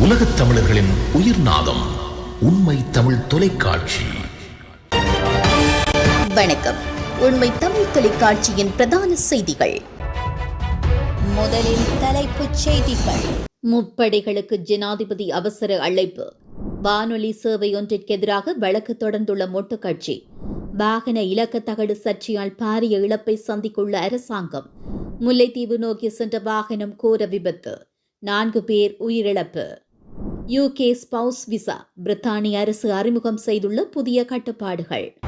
உலகத் தமிழர்களின் உயிர் நாதம் உண்மை தமிழ் தொலைக்காட்சி. வணக்கம். உண்மை தமிழ் தொலைக்காட்சியின் பிரதான செய்திகள். முதலில் தலைப்புச் செய்திகள். முப்படைகளுக்கு ஜனாதிபதி அவசர அழைப்பு. வானொலி சேவை ஒன்றிற்கு எதிராக வழக்கு தொடர்ந்துள்ள மொட்டு கட்சி. வாகன இலக்க தகடு சர்ச்சையால் பாரிய இழப்பை சந்திக்குள்ள அரசாங்கம். முல்லைத்தீவு நோக்கி சென்ற வாகனம் கோர விபத்து. நான்கு பேர் உயிரிழப்பு. யூகே ஸ்பவுஸ் விசா பிரித்தானிய அரசு அறிமுகம் செய்துள்ள புதிய கட்டுப்பாடுகள்.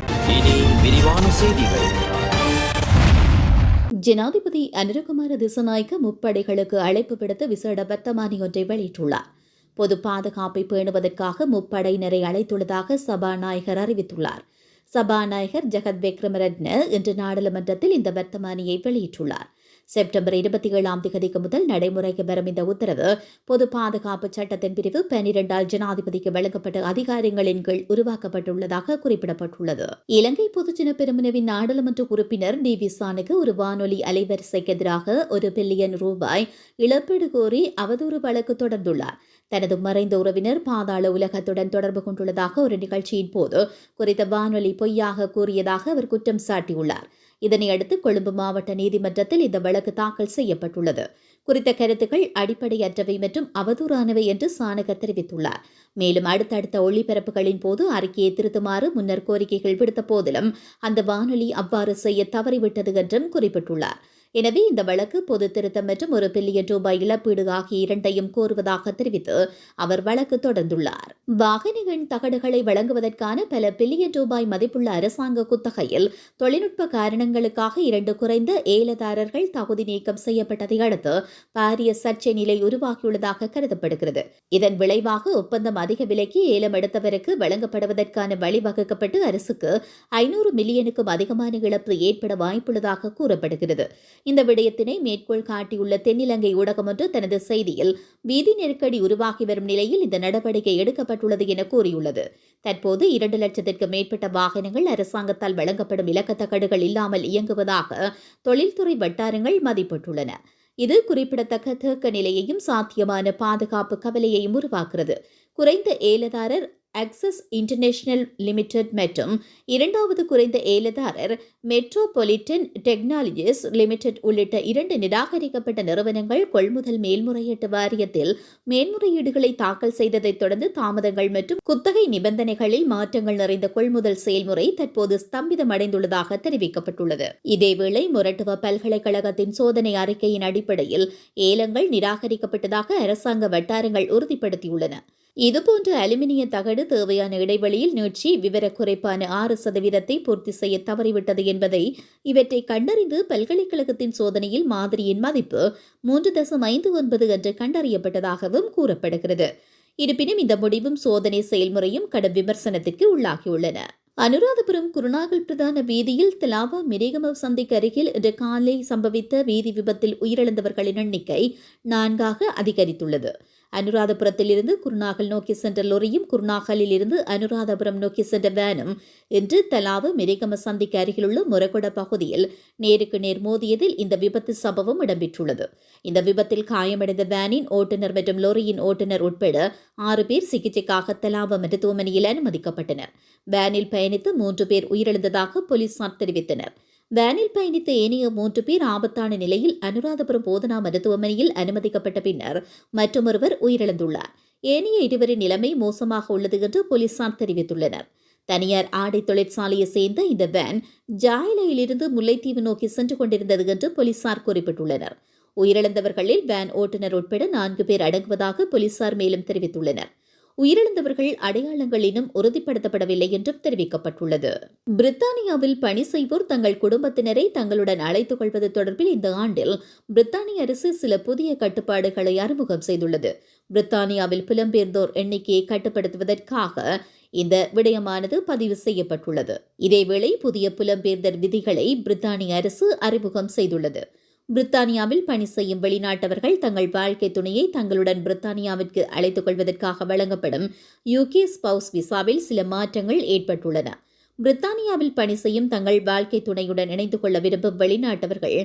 ஜனாதிபதி அனுரகுமார திசநாயக்க முப்படைகளுக்கு அழைப்பு விடுத்து விசேட வர்த்தமானி ஒன்றை வெளியிட்டுள்ளார். பொது பாதுகாப்பை பேணுவதற்காக முப்படையினரை அழைத்துள்ளதாக சபாநாயகர் அறிவித்துள்ளார். சபாநாயகர் ஜெகத் விக்ரமரட்ன இன்று நாடாளுமன்றத்தில் இந்த வர்த்தமானியை வெளியிட்டுள்ளார். செப்டம்பர் இருபத்தி ஏழாம் திகதிக்கு முதல் நடைமுறைக்கு வரும் இந்த உத்தரவு பொது பாதுகாப்பு சட்டத்தின் பிரிவு பனிரெண்டால் ஜனாதிபதிக்கு வழங்கப்பட்ட அதிகாரங்களின் கீழ் உருவாக்கப்பட்டுள்ளதாக குறிப்பிடப்பட்டுள்ளது. இலங்கை பொதுஜன பெருமனவின் நாடாளுமன்ற உறுப்பினர் டி விசானுக்கு ஒரு வானொலி அலைவரிசைக்கு எதிராக ஒரு பில்லியன் ரூபாய் இழப்பீடு கோரி அவதூறு வழக்கு தொடர்ந்துள்ளார். தனது மறைந்த உறவினர் பாதாள உலகத்துடன் தொடர்பு கொண்டுள்ளதாக ஒரு நிகழ்ச்சியின் போது குறித்த வானொலி பொய்யாக கூறியதாக அவர் குற்றம் சாட்டியுள்ளார். இதனையடுத்து கொழும்பு மாவட்ட நீதிமன்றத்தில் இந்த வழக்கு தாக்கல் செய்யப்பட்டுள்ளது. குறித்த கருத்துக்கள் அடிப்படையற்றவை மற்றும் அவதூறானவை என்று சானக தெரிவித்துள்ளார். மேலும் அடுத்தடுத்த ஒளிபரப்புகளின் போது அறிக்கையை திருத்துமாறு முன்னர் கோரிக்கைகள் விடுத்த போதிலும் அந்த வானொலி அவ்வாறு செய்ய தவறிவிட்டது என்றும் குறிப்பிட்டுள்ளார். எனவே இந்த வழக்கு பொது திருத்தம் மற்றும் ஒரு பில்லியன் ரூபாய் இழப்பீடு ஆகிய இரண்டையும் கோருவதாக தெரிவித்து அவர் வழக்கு தொடர்ந்துள்ளார். வாகனங்களின் தகடுகளை வழங்குவதற்கான பல பில்லியன் ரூபாய் மதிப்புள்ள அரசாங்க குத்தகையில் தொழில்நுட்ப காரணங்களுக்காக இரண்டு குறைந்த ஏலதாரர்கள் தகுதி நீக்கம் செய்யப்பட்டதை அடுத்து பாரிய சர்ச்சை நிலை உருவாகியுள்ளதாக கருதப்படுகிறது. இதன் விளைவாக ஒப்பந்தம் அதிக விலைக்கு ஏலம் எடுத்தவருக்கு வழங்கப்படுவதற்கான வழிவகுக்கப்பட்டு அரசுக்கு ஐநூறு மில்லியனுக்கும் அதிகமான இழப்பு ஏற்பட வாய்ப்புள்ளதாக கூறப்படுகிறது. இந்த விடயத்தினை மேற்கோள் காட்டியுள்ள தென்னிலங்கை ஊடகம் ஒன்று தனது செய்தியில் வீதி நெருக்கடி உருவாகி வரும் நிலையில் இந்த நடவடிக்கை எடுக்கப்பட்டுள்ளது என கூறியுள்ளது. தற்போது இரண்டு லட்சத்திற்கு மேற்பட்ட வாகனங்கள் அரசாங்கத்தால் வழங்கப்படும் இலக்கத்தகடுகள் இல்லாமல் இயங்குவதாக தொழில்துறை வட்டாரங்கள் மதிப்பிட்டுள்ளன. இது குறிப்பிடத்தக்க தேக்க நிலையையும் சாத்தியமான பாதுகாப்பு கவலையையும் உருவாக்குகிறது. குறைந்த ஏலதாரர் அக்சஸ் இன்டர்நேஷனல் லிமிடெட் மற்றும் இரண்டாவது குறைந்த ஏலதாரர் மெட்ரோபொலிட்டன் டெக்னாலஜிஸ் லிமிடெட் உள்ளிட்ட இரண்டு நிராகரிக்கப்பட்ட நிறுவனங்கள் கொள்முதல் மேல்முறையீட்டு வாரியத்தில் மேல்முறையீடுகளை தாக்கல் செய்ததைத் தொடர்ந்து தாமதங்கள் மற்றும் குத்தகை நிபந்தனைகளில் மாற்றங்கள் நிறைந்த கொள்முதல் செயல்முறை தற்போது ஸ்தம்பிதமடைந்துள்ளதாக தெரிவிக்கப்பட்டுள்ளது. இதேவேளை மொரட்டுவ பல்கலைக்கழகத்தின் சோதனை அறிக்கையின் அடிப்படையில் ஏலங்கள் நிராகரிக்கப்பட்டதாக அரசாங்க வட்டாரங்கள் உறுதிப்படுத்தியுள்ளன. இதுபோன்ற அலுமினிய தகடு தேவையான இடைவெளியில் நீட்சி விவரக்குறைப்பான ஆறு சதவீதத்தை பூர்த்தி செய்ய தவறிவிட்டது என்பதை இவற்றை கண்டறிந்து பல்கலைக்கழகத்தின் சோதனையில் மாதிரியின் மதிப்பு மூன்று தசம் ஐந்து ஒன்பது என்று கண்டறியப்பட்டதாகவும் கூறப்படுகிறது. இருப்பினும் இந்த முடிவும் சோதனை செயல்முறையும் கடும் விமர்சனத்திற்கு உள்ளாகியுள்ளன. அனுராதபுரம் குருநாகல் பிரதான வீதியில் திலாவா மிரேகம சந்தைக்கு அருகில் இன்று காலை சம்பவித்த வீதி விபத்தில் உயிரிழந்தவர்களின் எண்ணிக்கை நான்காக அதிகரித்துள்ளது. அனுராதபுரத்தில் இருந்து குருநாகல் நோக்கி சென்ற லொரியும் குருநாகலில் இருந்து அனுராதபுரம் நோக்கி சென்ற வேனும். இன்று தலாவு மிரிகம சந்திக்கு அருகிலுள்ள முரகொட பகுதியில் நேருக்கு நேர் மோதியதில் இந்த விபத்து சம்பவம் இடம்பெற்றுள்ளது. இந்த விபத்தில் காயமடைந்த வேனின் ஓட்டுநர் மற்றும் லொரியின் ஓட்டுநர் உட்பட ஆறு பேர் சிகிச்சைக்காக தலாவ மருத்துவமனையில் அனுமதிக்கப்பட்டனர். வேனில் பயணித்து மூன்று பேர் உயிரிழந்ததாக போலீசார் தெரிவித்தனர். வேனில் பயணித்த ஏனைய மூன்று பேர் ஆபத்தான நிலையில் அனுராதபுரம் போதனா மருத்துவமனையில் அனுமதிக்கப்பட்ட பின்னர் மற்றொருவர் உயிரிழந்துள்ளார். ஏனைய இருவரின் நிலைமை மோசமாக உள்ளது என்று போலீசார் தெரிவித்துள்ளனர். தனியார் ஆடை தொழிற்சாலையை சேர்ந்த இந்த வேன் ஜாயிலையிலிருந்து முல்லைத்தீவு நோக்கி சென்று கொண்டிருந்தது என்று போலீசார் குறிப்பிட்டுள்ளனர். உயிரிழந்தவர்களில் வேன் ஓட்டுநர் உட்பட நான்கு பேர் அடங்குவதாக போலீசார் மேலும் தெரிவித்துள்ளனர். உயிரிழந்தவர்கள் அடையாளங்கள் இன்னும் உறுதிப்படுத்தப்படவில்லை என்றும் தெரிவிக்கப்பட்டுள்ளது. பிரித்தானியாவில் பணி செய்வோர் தங்கள் குடும்பத்தினரை தங்களுடன் அழைத்துக் கொள்வது தொடர்பில் இந்த ஆண்டில் பிரித்தானிய அரசு சில புதிய கட்டுப்பாடுகளை அறிமுகம் செய்துள்ளது. பிரித்தானியாவில் புலம்பெயர்ந்தோர் எண்ணிக்கையை கட்டுப்படுத்துவதற்காக இந்த விடயமானது பதிவு செய்யப்பட்டுள்ளது. இதேவேளை புதிய புலம்பெயர்ந்தர் விதிகளை பிரித்தானிய அரசு அறிமுகம் செய்துள்ளது. பிரித்தானியாவில் பணி செய்யும் வெளிநாட்டவர்கள் தங்கள் வாழ்க்கை துணையை தங்களுடன் பிரித்தானியாவிற்கு அழைத்துக் கொள்வதற்காக வழங்கப்படும் யூகே ஸ்பவுஸ் விசாவில் சில மாற்றங்கள் ஏற்பட்டுள்ளன. பிரித்தானியாவில் பணி செய்யும் தங்கள் வாழ்க்கை துணையுடன் இணைந்து கொள்ள விரும்பும் வெளிநாட்டவர்கள்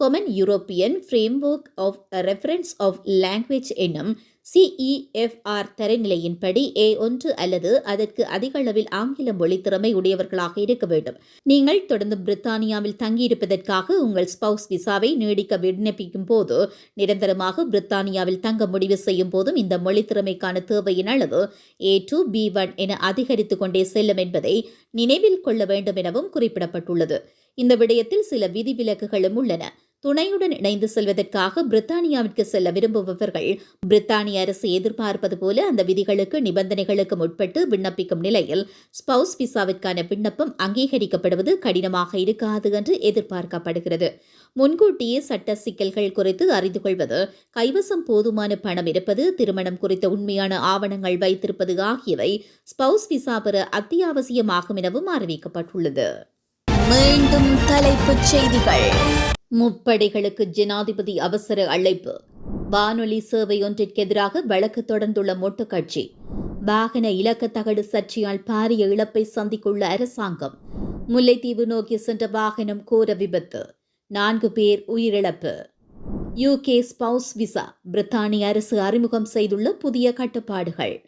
common European framework of reference of language என்னும் சிஇஎஃப்ஆர் தரநிலையின்படி ஏ ஒன்று அல்லது அதற்கு அதிக அளவில் ஆங்கில மொழி திறமை உடையவர்களாக இருக்க வேண்டும். நீங்கள் தொடர்ந்து பிரித்தானியாவில் தங்கியிருப்பதற்காக உங்கள் ஸ்பவுஸ் விசாவை நீடிக்க விண்ணப்பிக்கும் போது நிரந்தரமாக பிரித்தானியாவில் தங்க முடிவு செய்யும் போதும் இந்த மொழி திறமைக்கான தேவையின் அளவு ஏ டூ பி ஒன் என அதிகரித்துக் கொண்டே செல்லும் என்பதை நினைவில் கொள்ள வேண்டும் எனவும் குறிப்பிடப்பட்டுள்ளது. இந்த விடயத்தில் சில விதிவிலக்குகளும் உள்ளன. துணையுடன் இணைந்து செல்வதற்காக பிரித்தானியாவிற்கு செல்ல விரும்புபவர்கள் பிரித்தானிய அரசு எதிர்பார்ப்பது போல அந்த விதிகளுக்கு நிபந்தனைகளுக்கு உட்பட்டு விண்ணப்பிக்கும் நிலையில் ஸ்பவுஸ் விசாவிற்கான விண்ணப்பம் அங்கீகரிக்கப்படுவது கடினமாக இருக்காது என்று எதிர்பார்க்கப்படுகிறது. முன்கூட்டியே சட்ட சிக்கல்கள் குறித்து அறிந்து கொள்வது கைவசம் போதுமான பணம் இருப்பது திருமணம் குறித்த உண்மையான ஆவணங்கள் வைத்திருப்பது ஆகியவை ஸ்பவுஸ் விசா பெற அத்தியாவசியமாகும் எனவும் அறிவிக்கப்பட்டுள்ளது. மீண்டும் தலைப்புச் செய்திகள். முப்படைகளுக்கு ஜனாதிபதி அவசர அழைப்பு. வானொலி சேவை ஒன்றிற்கு எதிராக வழக்கு தொடர்ந்துள்ள மொட்டு கட்சி. வாகன இலக்க தகடு சர்ச்சையால் பாரிய இழப்பை சந்திக்குள்ள அரசாங்கம். முல்லைத்தீவு நோக்கி சென்ற வாகனம் கோர விபத்து. நான்கு பேர் உயிரிழப்பு. UK spouse visa. பிரித்தானிய அரசு அறிமுகம் செய்துள்ள புதிய கட்டுப்பாடுகள்.